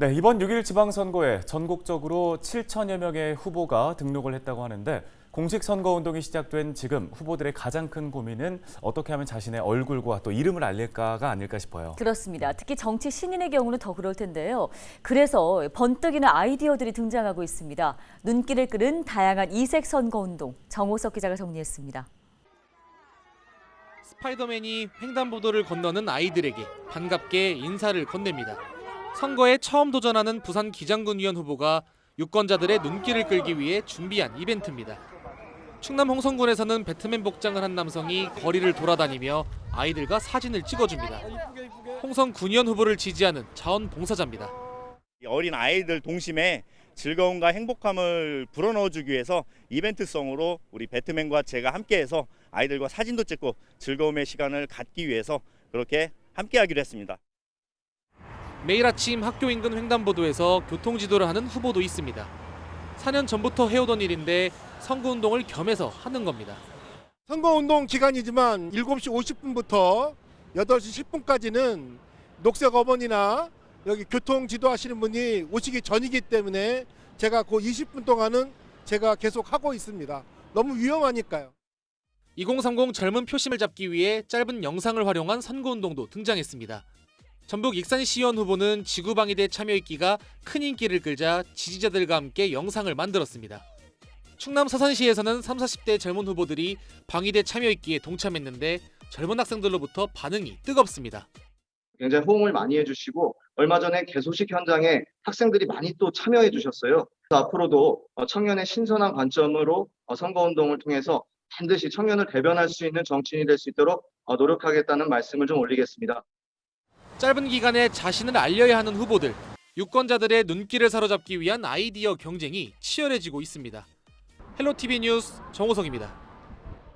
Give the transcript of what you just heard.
네, 이번 6일 지방선거에 전국적으로 7천여 명의 후보가 등록을 했다고 하는데 공식 선거 운동이 시작된 지금 후보들의 가장 큰 고민은 어떻게 하면 자신의 얼굴과 또 이름을 알릴까가 아닐까 싶어요. 그렇습니다. 특히 정치 신인의 경우는 더 그럴 텐데요. 그래서 번뜩이는 아이디어들이 등장하고 있습니다. 눈길을 끄는 다양한 이색 선거 운동. 정호석 기자가 정리했습니다. 스파이더맨이 횡단보도를 건너는 아이들에게 반갑게 인사를 건넵니다. 선거에 처음 도전하는 부산 기장군 의원 후보가 유권자들의 눈길을 끌기 위해 준비한 이벤트입니다. 충남 홍성군에서는 배트맨 복장을 한 남성이 거리를 돌아다니며 아이들과 사진을 찍어줍니다. 홍성 군의원 후보를 지지하는 자원봉사자입니다. 이 어린 아이들 동심에 즐거움과 행복함을 불어넣어주기 위해서 이벤트성으로 우리 배트맨과 제가 함께해서 아이들과 사진도 찍고 즐거움의 시간을 갖기 위해서 그렇게 함께하기로 했습니다. 매일 아침 학교 인근 횡단보도에서 교통지도를 하는 후보도 있습니다. 4년 전부터 해오던 일인데 선거운동을 겸해서 하는 겁니다. 선거운동 기간이지만 7시 50분부터 8시 10분까지는 녹색 어머니나 여기 교통 지도하시는 분이 오시기 전이기 때문에 제가 그 20분 동안은 제가 계속 하고 있습니다. 너무 위험하니까요. 2030 젊은 표심을 잡기 위해 짧은 영상을 활용한 선거운동도 등장했습니다. 전북 익산 시의원 후보는 지구방위대 참여있기가 큰 인기를 끌자 지지자들과 함께 영상을 만들었습니다. 충남 서산시에서는 3, 40대 젊은 후보들이 방위대 참여있기에 동참했는데 젊은 학생들로부터 반응이 뜨겁습니다. 굉장히 호응을 많이 해주시고 얼마 전에 개소식 현장에 학생들이 많이 또 참여해 주셨어요. 앞으로도 어, 청년의 신선한 관점으로 어, 선거운동을 통해서 반드시 청년을 대변할 수 있는 정치인이 될 수 있도록 어, 노력하겠다는 말씀을 좀 올리겠습니다. 짧은 기간에 자신을 알려야 하는 후보들, 유권자들의 눈길을 사로잡기 위한 아이디어 경쟁이 치열해지고 있습니다. 헬로티비 뉴스 정호석입니다.